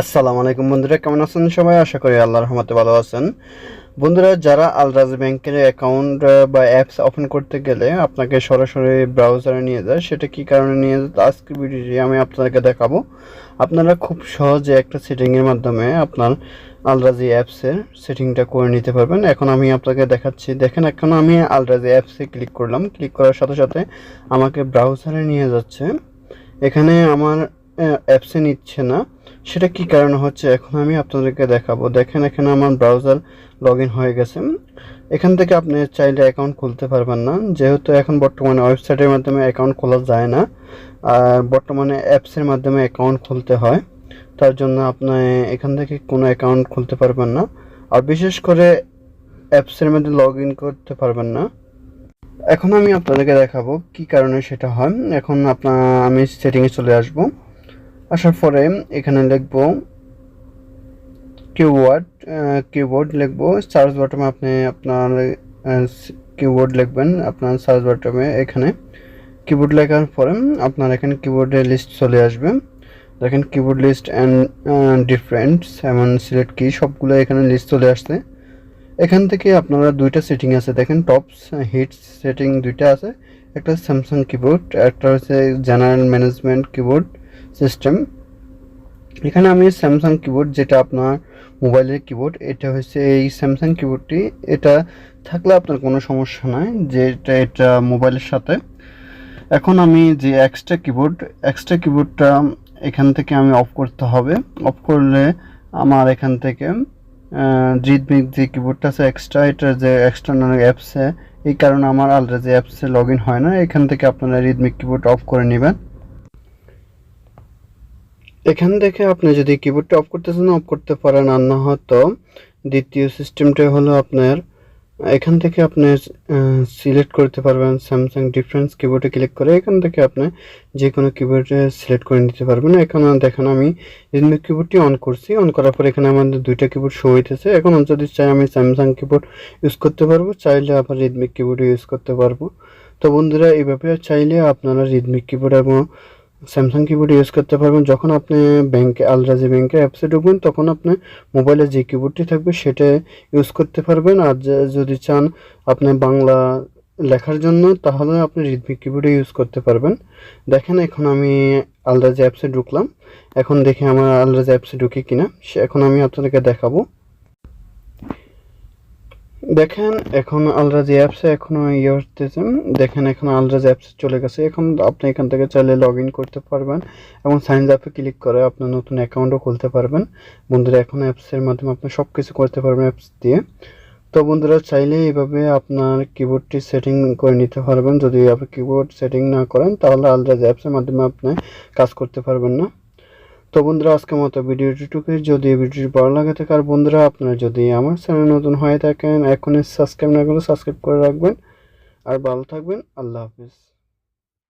আসসালামু আলাইকুম বন্ধুরা, কেমন আছেন সবাই? আশা করি আল্লাহর রহমতে ভালো আছেন। বন্ধুরা, যারা আলরাজ ব্যাংকের অ্যাকাউন্ট বা অ্যাপস ওপেন করতে গেলে আপনাকে সরাসরি ব্রাউজারে নিয়ে যায়, সেটা কি কারণে নিয়ে যায় আজকের ভিডিওটি আমি আপনাদেরকে দেখাবো। আপনারা খুব সহজে একটা সেটিংয়ের মাধ্যমে আপনার আলরাজি অ্যাপসের সেটিংটা করে নিতে পারবেন। এখন আমি আপনাকে দেখাচ্ছি, দেখেন এখন আমি আলরাজি অ্যাপসে ক্লিক করলাম। ক্লিক করার সাথে সাথে আমাকে ব্রাউজারে নিয়ে যাচ্ছে। এখানে আমার অ্যাপসে নিচ্ছে না। সেটা কি কারণে হচ্ছে? এখন আমি আপনাদেরকে দেখাবো। দেখেন, এখানে আমার ব্রাউজার লগ হয়ে গেছে। এখান থেকে আপনি চাইলে অ্যাকাউন্ট খুলতে পারবেন না। যেহেতু এখন বর্তমানে ওয়েবসাইটের মাধ্যমে অ্যাকাউন্ট খোলা যায় না, আর বর্তমানে অ্যাপসের মাধ্যমে অ্যাকাউন্ট খুলতে হয়, তার জন্য আপনি এখান থেকে কোনো অ্যাকাউন্ট খুলতে পারবেন না। আর বিশেষ করে অ্যাপসের মধ্যে লগ ইন করতে পারবেন না। এখন আমি আপনাদেরকে দেখাবো কি কারণে সেটা হয়। এখন আপনার আমি সেটিংয়ে চলে আসব। আসার পরে এখানে লিখব কিওয়ার্ড কিবোর্ড লিখব। সার্চ বাটনে আপনি আপনার কিবোর্ড লিখবেন আপনার সার্চ বাটনে এখানে। কিবোর্ড লেখার পরে আপনার এখানে কিবোর্ডের লিস্ট চলে আসবে। দেখেন কিবোর্ড লিস্ট অ্যান্ড ডিফারেন্টস এমন সিলেক্ট কি সবগুলো এখানে লিস্ট চলে আসছে। এখান থেকে আপনারা দুইটা সেটিং আছে। দেখেন টপস হিটস সেটিং দুইটা আছে। একটা স্যামসাং কিবোর্ড একটা হচ্ছে জেনারেল ম্যানেজমেন্ট কিবোর্ড সিস্টেম এখানে আমি স্যামসাং কিবোর্ড যেটা আপনার মোবাইলের কিবোর্ড এটা হচ্ছে এই স্যামসাং কিবোর্ডটি এটা থাকলে আপনার কোনো সমস্যা নাই, যে এটা এটা মোবাইলের সাথে। এখন আমি যে এক্সট্রা কিবোর্ড এক্সট্রা কিবোর্ডটা এখান থেকে আমি অফ করতে হবে। অফ করলে আমার এখান থেকে রিদমিক যে কিবোর্ডটা আছে এক্সট্রা এটা যে এক্সটার্নাল অ্যাপসে এই কারণে আমার আলাদা যে অ্যাপসে লগ হয় না। এখান থেকে আপনারা রিদমিক কিবোর্ড অফ করে নেবেন। এখান থেকে আপনি যদি কিবোর্ডটা অফ করতে চান অফ করতে পারেন। আর না হয়তো দ্বিতীয় সিস্টেমটা হলো আপনার, এখান থেকে আপনি সিলেক্ট করতে পারবেন স্যামসাং ডিফারেন্স কিবোর্ডে ক্লিক করে। এখান থেকে আপনি যে কোনো কিবোর্ডে সিলেক্ট করে নিতে পারবেন। এখানে দেখেন আমি রিদমিক কিবোর্ডটি অন করছি। অন করার পর এখানে আমাদের দুইটা কিবোর্ড শো হইতেছে। এখন যদি চাই আমি স্যামসাং কিবোর্ড ইউজ করতে পারব, চাইলে আবার রিদমিক কিবোর্ড ইউজ করতে পারব। তো বন্ধুরা, এইভাবে চাইলে আপনারা রিদমিক কিবোর্ড এবং স্যামসাং কিবোর্ড ইউজ করতে পারবেন। যখন আপনি ব্যাংকে আলরাজি ব্যাংকের অ্যাপসে ঢুকবেন, তখন আপনি মোবাইলে যে কিবোর্ডটি থাকবে, সেটা ইউজ করতে পারবেন। আর যদি চান আপনি বাংলা লেখার জন্য, তাহলে আপনি রিদমিক কিবোর্ডে ইউজ করতে পারবেন। দেখেন, এখন আমি আলরাজি অ্যাপসে ঢুকলাম। এখন দেখি আমার আলরাজি অ্যাপসে ঢুকি কিনা। সে, এখন আমি আপনাদেরকে দেখাবো। দেখেন, এখন আলরাজি অ্যাপসে এখনও ইয়ে হতেছে দেখেন, এখন আলরাজি অ্যাপসে চলে গেছে। এখন আপনি এখান থেকে চাইলে লগ করতে পারবেন এবং সাইন আপে ক্লিক করে আপনার নতুন অ্যাকাউন্টও খুলতে পারবেন। বন্ধুরা, এখন অ্যাপসের মাধ্যমে আপনি সব কিছু করতে পারবেন অ্যাপস দিয়ে। তো বন্ধুরা, চাইলে এইভাবে আপনার কিবোর্ডটি সেটিং করে নিতে পারবেন। যদি আপনি কিবোর্ড সেটিং না করেন, তাহলে আলরাজি অ্যাপসের মাধ্যমে আপনি কাজ করতে পারবেন না। তো বন্ধুরা, আজকের মতো ভিডিওটিটুকু যদি ভিডিওটি ভালো লাগে থাকে, আর বন্ধুরা, আপনারা যদি আমার চ্যানেল নতুন হয়ে থাকেন, এখনই সাবস্ক্রাইব না করলে সাবস্ক্রাইব করে রাখবেন। আর ভালো থাকবেন। আল্লাহ হাফিজ।